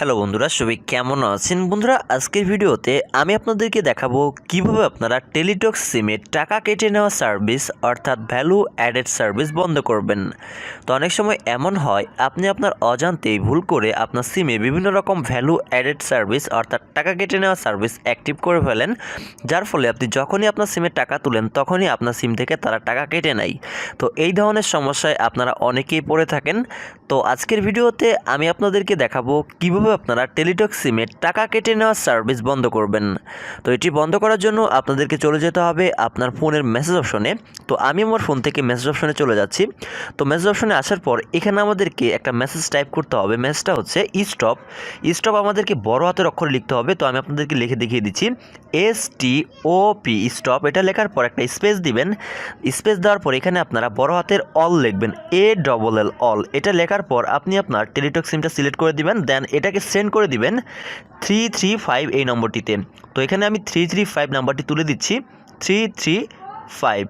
Hello বন্ধুরা, সবাই কেমন আছেন? বন্ধুরা, আজকের ভিডিওতে আমি আপনাদেরকে দেখাবো কীভাবে আপনারা টেলিটক সিমে টাকা কেটে নেওয়া সার্ভিস, অর্থাৎ ভ্যালু অ্যাডেড সার্ভিস বন্ধ করবেন। তো অনেক সময় এমন হয়, আপনি আপনার অজান্তেই ভুল করে আপনার সিমে বিভিন্ন রকম ভ্যালু অ্যাডেড সার্ভিস, অর্থাৎ টাকা কেটে নেওয়া সার্ভিস অ্যাক্টিভ করে ফেলেন, যার ফলে আপনি যখনই আপনার সিমে টাকা তুলেন, তখনই আপনার সিম থেকে তারা টাকা কেটে নেয়। তো এই ধরনের সমস্যায় আপনারা অনেকেই পড়ে থাকেন। তো আজকের ভিডিওতে আমি আপনাদেরকে দেখাবো কীভাবে আপনারা টেলিটক সিমে টাকা কেটে নেওয়ার সার্ভিস বন্ধ করবেন। তো এটি বন্ধ করার জন্য আপনাদেরকে চলে যেতে হবে আপনার ফোনের মেসেজ অপশনে। তো আমি আমার ফোন থেকে মেসেজ অপশনে চলে যাচ্ছি। তো মেসেজ অপশনে আসার পর এখানে আমাদেরকে একটা মেসেজ টাইপ করতে হবে। মেসেজটা হচ্ছে স্টপ স্টপ আমাদেরকে বড় হাতের অক্ষরে লিখতে হবে। তো আমি আপনাদেরকে লিখে দেখিয়ে দিচ্ছি। S T O P stop এটা লেখার পর একটা স্পেস দিবেন। স্পেস দেওয়ার পর এখানে আপনারা বড় হাতের অল লিখবেন। এ ডবল এল অল এটা লেখার পর আপনি আপনার টেলিটক সিমটা সিলেক্ট করে দিবেন। দেন এটাকে সেন্ড করে দিবেন থ্রি থ্রি ফাইভ এই নম্বরটিতে। তো এখানে আমি থ্রি থ্রি ফাইভ নাম্বারটি তুলে দিচ্ছি থ্রি থ্রি ফাইভ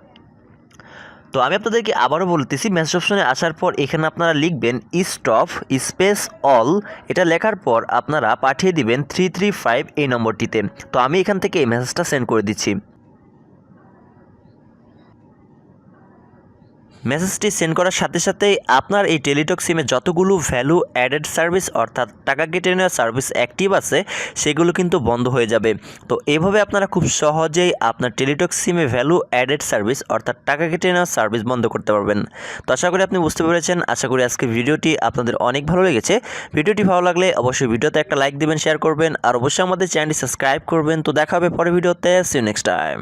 তো আমি আপনাদেরকে আবারও বলতেছি মেসেজ অপশনে আসার পর এখানে আপনারা লিখবেন স্টপ স্পেস অল এটা লেখার পর আপনারা পাঠিয়ে দিবেন থ্রি থ্রি ফাইভ এই নম্বরটিতে। তো আমি এখান থেকে এই মেসেজটা সেন্ড করে দিচ্ছি। মেসেজটি সেন্ড করার সাথে সাথেই আপনার এই টেলিটক সিমে যতগুলো ভ্যালু অ্যাডেড সার্ভিস অর্থাৎ টাকা কেটে নেওয়া সার্ভিস অ্যাক্টিভ আছে, সেগুলো কিন্তু বন্ধ হয়ে যাবে। তো এভাবে আপনারা খুব সহজেই আপনার টেলিটক সিমে ভ্যালু অ্যাডেড সার্ভিস অর্থাৎ টাকা কেটে নেওয়া সার্ভিস বন্ধ করতে পারবেন। তো আশা করি আপনি বুঝতে পেরেছেন। আশা করি আজকে ভিডিওটি আপনাদের অনেক ভালো লেগেছে। ভিডিওটি ভালো লাগলে অবশ্যই ভিডিওতে একটা লাইক দেবেন শেয়ার করবেন, আর অবশ্যই আমাদের চ্যানেলটি সাবস্ক্রাইব করবেন। তো দেখা হবে পরের ভিডিওতে। C next time